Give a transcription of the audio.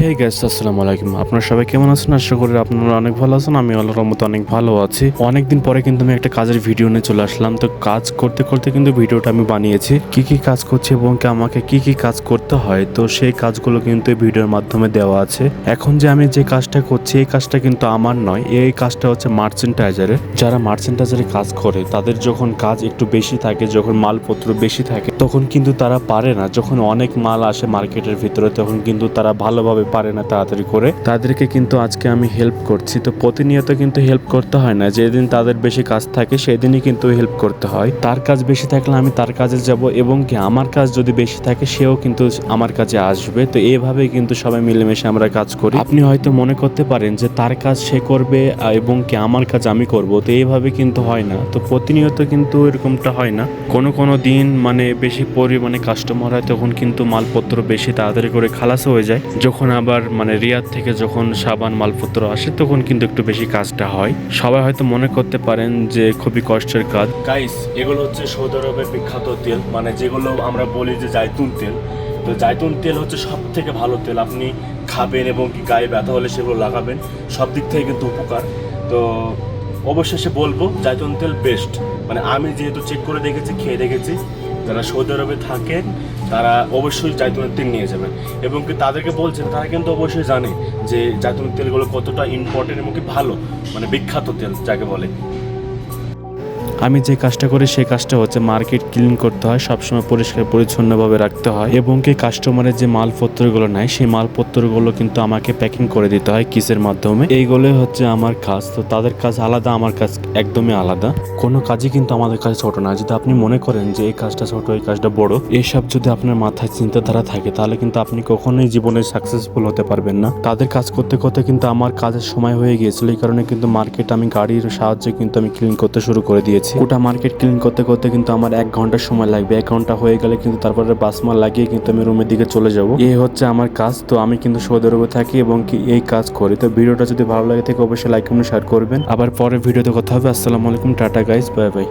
হে gas আসসালামু আলাইকুম। আপনারা সবাই কেমন আছেন? আশা করি আপনারা অনেক ভালো আছেন আমি আল্লাহর রহমতে অনেক ভালো আছি। অনেকদিন পরে কিন্তু আমি একটা কাজের ভিডিও নিয়ে চলে আসলাম। তো কাজ করতে করতে কিন্তু ভিডিওটা আমি বানিয়েছি। কি কি কাজ করছি এবং আমাকে কি কি কাজ করতে হয়, তো সেই কাজগুলো কিন্তু ভিডিওর মাধ্যমে দেওয়া আছে। এখন যে আমি যে কাজটা করছি, এই কাজটা কিন্তু আমার নয়। এই কাজটা হচ্ছে মার্চেন্টাইজারের যারা মার্চেন্টাইজারে কাজ করে, তাদের যখন কাজ একটু বেশি থাকে, যখন মালপত্র বেশি থাকে, তখন কিন্তু তারা পারে না। যখন অনেক মাল আসে মার্কেটের ভিতরে, তখন কিন্তু তারা ভালোভাবে পারে না তাড়াতাড়ি করে। তাদেরকে কিন্তু আজকে আমি হেল্প করছি। তো প্রতিনিয়ত কিন্তু হেল্প করতে হয় না। যেদিন তাদের বেশি কাজ থাকে, সেদিনই কিন্তু হেল্প করতে হয়। তার কাজ বেশি থাকলে আমি তার কাজে যাব এবং কি আমার কাজ যদি বেশি থাকে, সেও কিন্তু আমার কাছে আসবে। তো এইভাবে কিন্তু সবাই মিলেমিশে আমরা কাজ করি। আপনি হয়তো মনে করতে পারেন যে, তার কাজ সে করবে এবং কি আমার কাজ আমি করব। তো এইভাবে কিন্তু হয় না। তো প্রতিনিয়ত কিন্তু এরকমটা হয় না। কোনো কোনো দিন মানে বেশি পরিমাণে কাস্টমার হয়, তখন কিন্তু মালপত্র বেশি তাড়াতাড়ি করে খালাস হয়ে যায়। যখন আবার মানে রিয়াদ থেকে যখন সাবান মালপত্র আসে, তখন কিন্তু একটু বেশি কাজটা হয়। সবাই হয়তো মনে করতে পারেন যে খুবই কষ্টের কাজ। গাইস এগুলো হচ্ছে সৌদি আরবের বিখ্যাত তেল। মানে যেগুলো আমরা বলি যে জাইতুন তেল। তো জাইতুন তেল হচ্ছে সব থেকে ভালো তেল। আপনি খাবেন এবং কি গায়ে ব্যথা হলে সেগুলো লাগাবেন। সব দিক থেকে কিন্তু উপকার। তো অবশেষে বলব, জাইতুন তেল বেস্ট মানে আমি যেহেতু চেক করে দেখেছি, খেয়ে দেখেছি যারা সৌদি আরবে থাকেন, তারা অবশ্যই জায়তুনের তেল নিয়ে যাবেন। এবং কি তাদেরকে বলছেন, তারা কিন্তু অবশ্যই জানে যে জায়তুনের তেলগুলো কতটা ইম্পর্টেন্ট এবং কি ভালো মানে বিখ্যাত তেল, যাকে বলে। আমি যে কাজটা করি সেই কাজটা হচ্ছে মার্কেট ক্লিন করতে হয়, সবসময় পরিষ্কার পরিচ্ছন্নভাবে রাখতে হয় এবং কি কাস্টমারের যে মালপত্রগুলো নেয়, সেই মালপত্রগুলো কিন্তু আমাকে প্যাকিং করে দিতে হয় কিসের মাধ্যমে? এইগুলোই হচ্ছে আমার কাজ। তো তাদের কাজ আলাদা, আমার কাজ একদমই আলাদা। কোনো কাজই কিন্তু আমাদের কাছে ছোট না। যদি আপনি মনে করেন যে এই কাজটা ছোট, এই কাজটা বড়, এইসব যদি আপনার মাথায় চিন্তাধারা থাকে, তাহলে কিন্তু আপনি কখনোই জীবনে সাকসেসফুল হতে পারবেন না। তাদের কাজ করতে করতে কিন্তু আমার কাজের সময় হয়ে গিয়েছিল। এই কারণে কিন্তু মার্কেট আমি গাড়ির সাহায্যে কিন্তু আমি ক্লিন করতে শুরু করে দিয়েছি। গোটা মার্কেট ক্লিন করতে করতে কিন্তু আমার এক ঘণ্টা সময় লাগবে। এক ঘণ্টা হয়ে গেলে কিন্তু তারপরে বাসমাল লাগিয়ে কিন্তু আমি রুমের দিকে চলে যাব। এই হচ্ছে আমার কাজ, তো আমি কিন্তু সৌদি আরবে থাকি এবং কি এই কাজ করি। তো ভিডিওটা যদি ভালো লাগে থাকে, অবশ্যই লাইক কমেন্ট শেয়ার করবেন। আবার পরে ভিডিওতে কথা হবে। আসসালামু আলাইকুম, টাটা গাইস বাই বাই